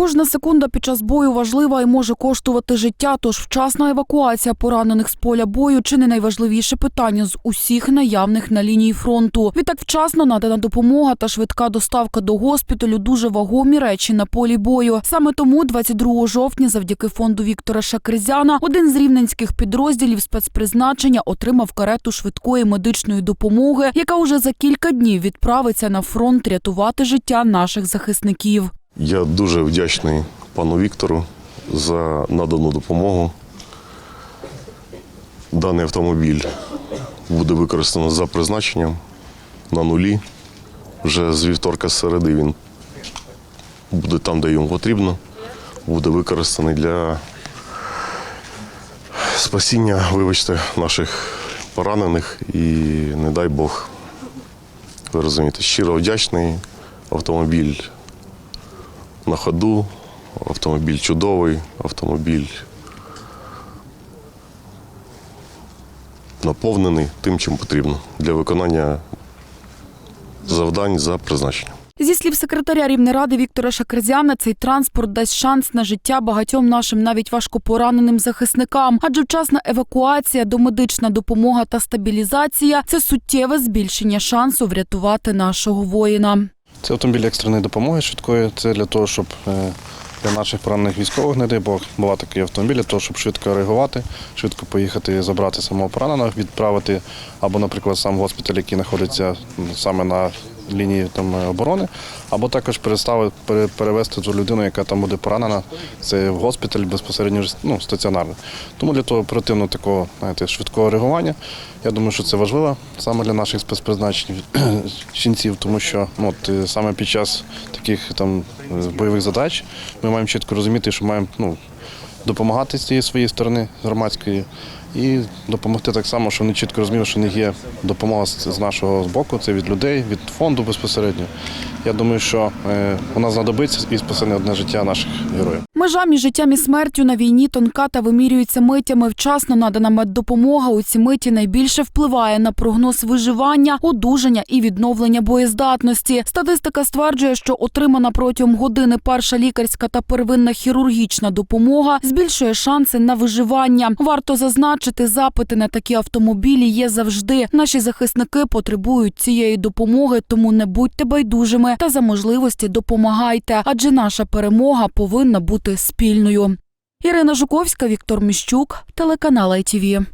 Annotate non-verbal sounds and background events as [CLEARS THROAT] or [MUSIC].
Кожна секунда під час бою важлива і може коштувати життя. Тож вчасна евакуація поранених з поля бою чи не найважливіше питання з усіх наявних на лінії фронту. Відтак вчасно надана допомога та швидка доставка до госпіталю дуже вагомі речі на полі бою. Саме тому 22 жовтня, завдяки фонду Віктора Шакризяна, один з рівненських підрозділів спецпризначення отримав карету швидкої медичної допомоги, яка уже за кілька днів відправиться на фронт рятувати життя наших захисників. Я дуже вдячний пану Віктору за надану допомогу. Даний автомобіль буде використано за призначенням на нулі. Вже з вівторка середи він буде там, де йому потрібно, буде використаний для спасіння, вибачте, наших поранених і не дай Бог. Ви розумієте, щиро вдячний. Автомобіль на ходу, автомобіль чудовий, автомобіль наповнений тим, чим потрібно для виконання завдань за призначенням. Зі слів секретаря Рівнеради Віктора Шакерзяна, цей транспорт дасть шанс на життя багатьом нашим навіть важкопораненим захисникам, адже вчасна евакуація, домедична допомога та стабілізація це суттєве збільшення шансу врятувати нашого воїна. Це автомобіль екстреної допомоги швидкої. Це для того, щоб е, для наших поранених військових, не дай Бог, була такий автомобіль, для того, щоб швидко реагувати, швидко поїхати забрати самого пораненого, відправити або, наприклад, сам госпіталь, який знаходиться саме на лінії там, е, оборони, або також переставити, пере- перевезти ту людину, яка там буде поранена, це в госпіталь безпосередньо ну, стаціонарно. Тому для того оперативного такого знаєте, швидкого реагування, я думаю, що це важливо саме для наших спецпризначень [CLEARS THROAT] жінців, тому що ну, от, е, саме під час таких там е, бойових задач ми маємо чітко розуміти, що маємо ну, допомагати з цієї своєї сторони громадської і допомогти так само, що вони чітко розуміли, що в них є допомога з нашого боку, це від людей, від фонду безпосередньо. Я думаю, що е, вона знадобиться і спасене одне життя наших героїв. Межа між життям і смертю на війні тонка та вимірюється митями. Вчасно надана меддопомога у ці миті найбільше впливає на прогноз виживання, одужання і відновлення боєздатності. Статистика стверджує, що отримана протягом години перша лікарська та первинна хірургічна допомога збільшує шанси на виживання. Варто зазначити, запити на такі автомобілі є завжди. Наші захисники потребують цієї допомоги, тому не будьте байдужими та за можливості допомагайте, адже наша перемога повинна спільною. Ірина Жуковська, Віктор Міщук, телеканал ITV.